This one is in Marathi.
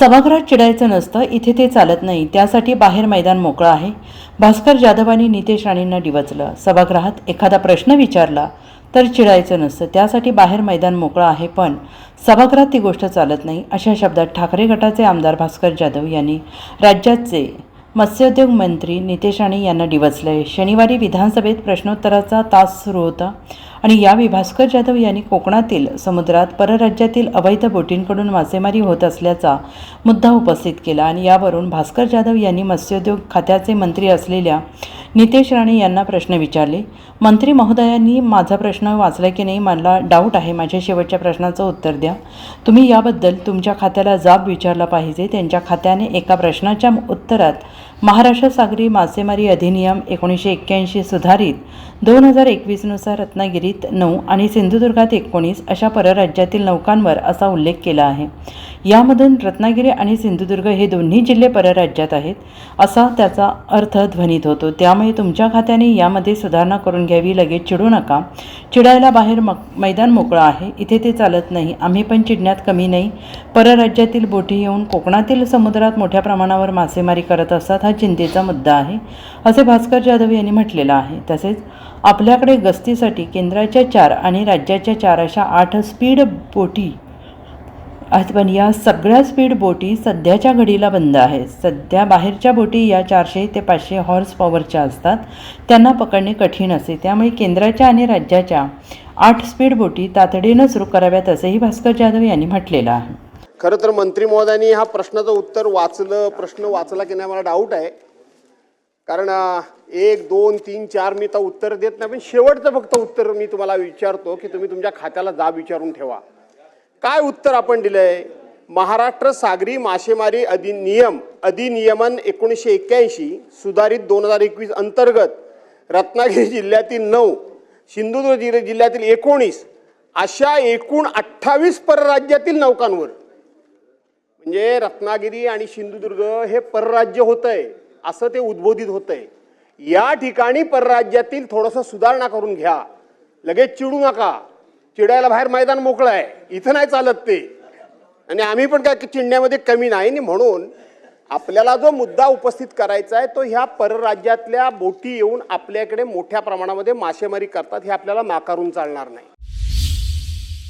सभागृहात चिडायचं नसतं इथे ते चालत नाही त्यासाठी बाहेर मैदान मोकळं आहे. भास्कर जाधवांनी नितेश राणेंना डिवचलं. सभागृहात एखादा प्रश्न विचारला तर चिडायचं नसतं त्यासाठी बाहेर मैदान मोकळं आहे पण सभागृहात ती गोष्ट चालत नाही अशा शब्दात ठाकरे गटाचे आमदार भास्कर जाधव यांनी राज्याचे मत्स्योद्योग मंत्री नितेश राणे यांना डिवचलंय. शनिवारी विधानसभेत प्रश्नोत्तराचा तास सुरू होता. आणि यावेळी भास्कर जाधव यांनी कोकणातील समुद्रात परराज्यातील अवैध बोटींकडून मासेमारी होत असल्याचा मुद्दा उपस्थित केला आणि यावरून भास्कर जाधव यांनी मत्स्योद्योग खात्याचे मंत्री असलेल्या नितेश राणे यांना प्रश्न विचारले. मंत्री महोदयांनी माझा प्रश्न वाचला की नाही मला डाऊट आहे. माझ्या शेवटच्या प्रश्नाचं उत्तर द्या. तुम्ही याबद्दल तुमच्या खात्याला जाब विचारला पाहिजे. त्यांच्या खात्याने एका प्रश्नाच्या उत्तरात महाराष्ट्र सागरी मासेमारी अधिनियम एकोणीसशे एक्क्याऐंशी सुधारित दोन हजार एकवीसनुसार रत्नागिरीत नऊ आणि सिंधुदुर्गात एकोणीस अशा परराज्यातील नौकांवर असा उल्लेख केला आहे. यामधून रत्नागिरी आणि सिंधुदुर्ग हे दोन्ही जिल्हे परराज्यात आहेत असा त्याचा अर्थ ध्वनित होतो. त्यामुळे तुमच्या खात्याने यामध्ये सुधारणा करून घ्यावी लगेच चिडू नका. चिडायला बाहेर मग मैदान मोकळं आहे. इथे ते चालत नाही. आम्ही पण चिडण्यात कमी नाही. परराज्यातील बोटी येऊन कोकणातील समुद्रात मोठ्या प्रमाणावर मासेमारी करत असतात हा चिंतेचा मुद्दा आहे असे भास्कर जाधव यांनी म्हटलेलं आहे. तसेच आपल्याकडे गस्तीसाठी केंद्राच्या चार आणि राज्याच्या चार अशा आठ स्पीड बोटी पण या सगळ्या स्पीड बोटी सध्याच्या घडीला बंद आहेत. सध्या बाहेरच्या बोटी या चारशे ते पाचशे हॉर्स पॉवरच्या असतात. त्यांना पकडणे कठीण असते. त्यामुळे केंद्राच्या आणि राज्याच्या आठ स्पीड बोटी तातडीनं सुरू कराव्यात असेही भास्कर जाधव यांनी म्हटलेलं आहे. खरं तर मंत्री महोदयांनी हा प्रश्नाचं उत्तर वाचलं प्रश्न वाचला की नाही मला डाऊट आहे. कारण एक दोन तीन चार मी तर उत्तर देत नाही पण शेवटचं फक्त उत्तर मी तुम्हाला विचारतो की तुम्ही तुमच्या खात्याला जाब विचारून ठेवा. काय उत्तर आपण दिलंय? महाराष्ट्र सागरी मासेमारी अधिनियम अधिनियमन एकोणीसशे एक्क्याऐंशी सुधारित दोन हजार एकवीस अंतर्गत रत्नागिरी जिल्ह्यातील नऊ सिंधुदुर्ग जिल्ह्यातील एकोणीस अशा एकूण अठ्ठावीस परराज्यातील नौकांवर म्हणजे रत्नागिरी आणि सिंधुदुर्ग हे परराज्य होत आहे असं ते उद्बोधित होत आहे या ठिकाणी परराज्यातील थोडंसं सुधारणा करून घ्या. लगेच चिडू नका. चिडायला बाहेर मैदान मोकळं आहे. इथं नाही चालत ते. आणि आम्ही पण काय चिडण्यामध्ये कमी नाही आणि म्हणून आपल्याला जो मुद्दा उपस्थित करायचा आहे तो ह्या परराज्यातल्या बोटी येऊन आपल्याकडे मोठ्या प्रमाणामध्ये मासेमारी करतात हे आपल्याला नाकारून चालणार नाही.